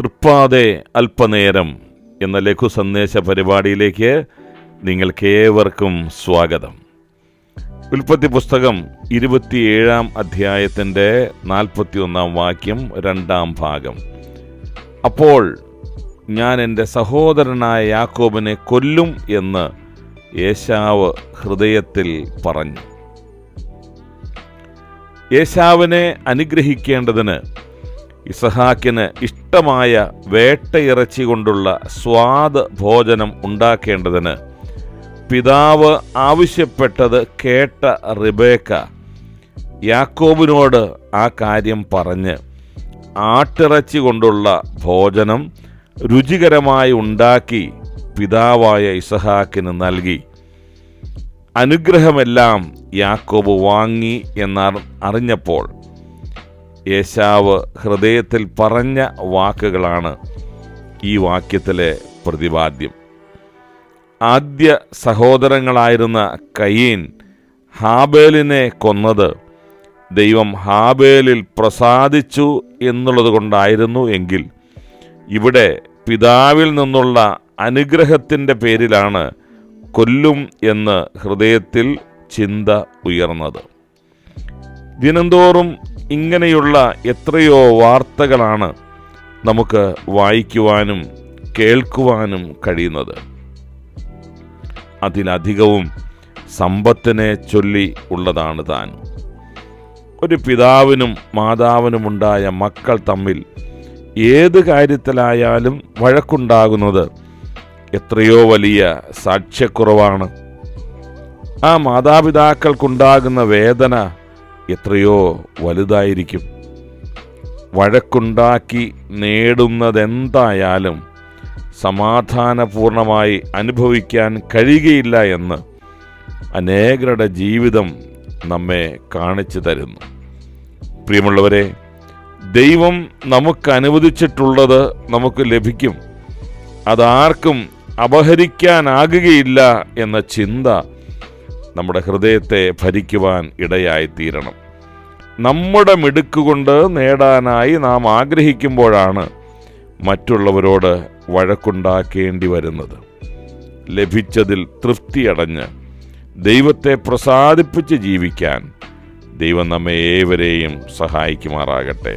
തൃപ്പാതെ അല്പനേരം എന്ന ലഘു സന്ദേശ പരിപാടിയിലേക്ക് നിങ്ങൾക്കേവർക്കും സ്വാഗതം. ഉൽപ്പത്തി പുസ്തകം ഇരുപത്തിയേഴാം അധ്യായത്തിന്റെ നാൽപ്പത്തിയൊന്നാം വാക്യം രണ്ടാം ഭാഗം. അപ്പോൾ ഞാൻ എന്റെ സഹോദരനായ യാക്കോബിനെ കൊല്ലും എന്ന് യേശാവ് ഹൃദയത്തിൽ പറഞ്ഞു. യേശാവിനെ അനുഗ്രഹിക്കേണ്ടതിന് ഇസഹാക്കിന് ഇഷ്ടമായ വേട്ടയിറച്ചി കൊണ്ടുള്ള സ്വാദ് ഭോജനം ഉണ്ടാക്കേണ്ടതിന് പിതാവ് ആവശ്യപ്പെട്ടത് കേട്ട റിബേക്ക. യാക്കോബിനോട് ആ കാര്യം പറഞ്ഞ് ആട്ടിറച്ചി കൊണ്ടുള്ള ഭോജനം രുചികരമായി ഉണ്ടാക്കി പിതാവായ ഇസഹാക്കിന് നൽകി. അനുഗ്രഹമെല്ലാം യാക്കോബ് വാങ്ങി എന്നറി അറിഞ്ഞപ്പോൾ യേശാവ് ഹൃദയത്തിൽ പറഞ്ഞ വാക്കുകളാണ് ഈ വാക്യത്തിലെ പ്രതിപാദ്യം. ആദ്യ സഹോദരങ്ങളായിരുന്ന കയീൻ ഹാബേലിനെ കൊന്നത് ദൈവം ഹാബേലിൽ പ്രസാദിച്ചു എന്നുള്ളത് കൊണ്ടായിരുന്നു എങ്കിൽ ഇവിടെ പിതാവിൽ നിന്നുള്ള അനുഗ്രഹത്തിന്റെ പേരിലാണ് കൊല്ലും എന്ന് ഹൃദയത്തിൽ ചിന്ത ഉയർന്നത്. ദിനംതോറും ഇങ്ങനെയുള്ള എത്രയോ വാർത്തകളാണ് നമുക്ക് വായിക്കുവാനും കേൾക്കുവാനും കഴിയുന്നത്. അതിലധികവും സമ്പത്തിനെ ചൊല്ലി ഉള്ളതാണ് താൻ. ഒരു പിതാവിനും മാതാവിനുമുണ്ടായ മക്കൾ തമ്മിൽ ഏത് കാര്യത്തിലായാലും വഴക്കുണ്ടാകുന്നത് എത്രയോ വലിയ സാക്ഷ്യക്കുറവാണ്. ആ മാതാപിതാക്കൾക്കുണ്ടാകുന്ന വേദന എത്രയോ വലുതായിരിക്കും. വഴക്കുണ്ടാക്കി നേടുന്നതെന്തായാലും സമാധാനപൂർണമായി അനുഭവിക്കാൻ കഴിയുകയില്ല എന്ന് അനേകരുടെ ജീവിതം നമ്മെ കാണിച്ചു തരുന്നു. പ്രിയമുള്ളവരെ ദൈവം നമുക്ക് അനുവദിച്ചിട്ടുള്ളത് നമുക്ക് ലഭിക്കും. അതാർക്കും അപഹരിക്കാനാകുകയില്ല എന്ന ചിന്ത നമ്മുടെ ഹൃദയത്തെ ഭരിക്കുവാൻ ഇടയായിത്തീരണം. നമ്മുടെ മിടുക്കുകൊണ്ട് നേടാനായി നാം ആഗ്രഹിക്കുമ്പോഴാണ് മറ്റുള്ളവരോട് വഴക്കുണ്ടാക്കേണ്ടി വരുന്നത്. ലഭിച്ചതിൽ തൃപ്തിയടഞ്ഞ് ദൈവത്തെ പ്രസാദിപ്പിച്ച് ജീവിക്കാൻ ദൈവം നമ്മെ ഏവരെയും സഹായിക്കുമാറാകട്ടെ.